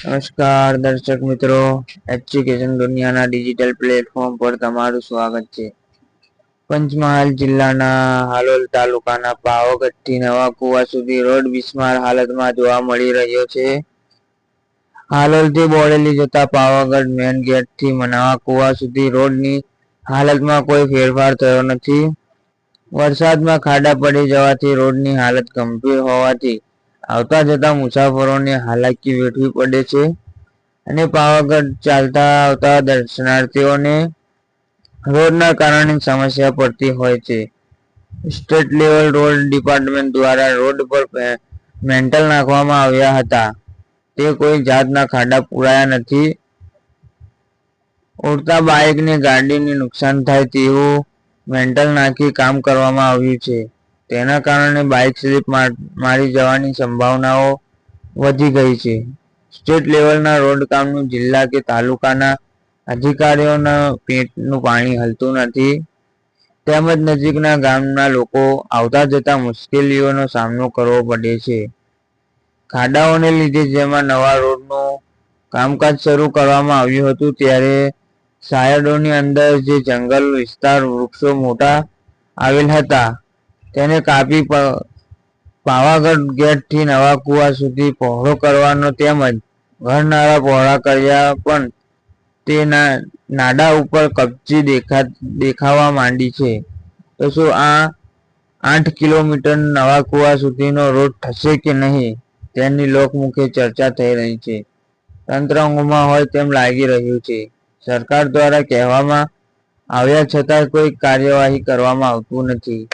નમસ્કાર, દર્શક મિત્રો. એજ્યુકેશન દુનિયાના ડિજિટલ પ્લેટફોર્મ પર તમારું સ્વાગત છે. પંચમહાલ જિલ્લાના હાલોલ તાલુકાના પાવાગઢથી નવા કુવા સુધી રોડ બિસ્માર હાલતમાં જોવા મળી રહ્યો છે. હાલોલથી બોડેલી જતા પાવાગઢ મેન ગેટથી નવા કુવા સુધી રોડની હાલતમાં કોઈ ફેરફાર થયો નથી. વરસાદમાં ખાડા પડી જવાથી રોડની હાલત ગંભીર હોવાથી આવતા જતા મુસાફરોને હાલાકી વેઠવી પડે છે અને પાવાગઢ ચાલતા આવતા દર્શનાર્થીઓને રોડના કારણે સમસ્યા પડતી હોય છે. સ્ટેટ લેવલ રોડ ડિપાર્ટમેન્ટ દ્વારા રોડ પર મેન્ટલ નાખવામાં આવ્યા હતા. તે કોઈ જાતના ખાડા પૂરાયા નથી. ઉડતા બાઇકને ગાડીને નુકસાન થાય તેવું મેન્ટલ નાખી કામ કરવામાં આવ્યું છે. તેના કારણે બાઇક સ્લીપ મારી જવાની સંભાવનાઓ વધી ગઈ છે. સ્ટેટ લેવલના રોડ કામનું જિલ્લા કે તાલુકાના અધિકારીઓના પેટનું પાણી હલતું નથી. તેમજ નજીકના ગામના લોકો આવતા જતા મુશ્કેલીઓનો સામનો કરવો પડે છે. ખાડાઓને લીધે જેમાં નવા રોડનું કામકાજ શરૂ કરવામાં આવ્યું હતું ત્યારે સાયડોની અંદર જે જંગલ વિસ્તાર વૃક્ષો મોટા આવેલ હતા. તેને કાપી પાવાગઢ ગેટથી નવા કુવા સુધી પહોળો કરવાનો તેમજ ઘરનાળા પહોળા કર્યા પણ તેના નાડા ઉપર કપચી દેખા, દેખાવા માંડી છે. તો શું આ આઠ કિલોમીટર નવા કુવા સુધીનો રોડ થશે કે નહીં? તેની લોકમુખે ચર્ચા થઈ રહી છે. તંત્ર ઊંઘમાં હોય તેમ લાગી રહ્યું છે. સરકાર દ્વારા કહેવામાં આવ્યા છતાં કોઈ કાર્યવાહી કરવામાં આવતું નથી.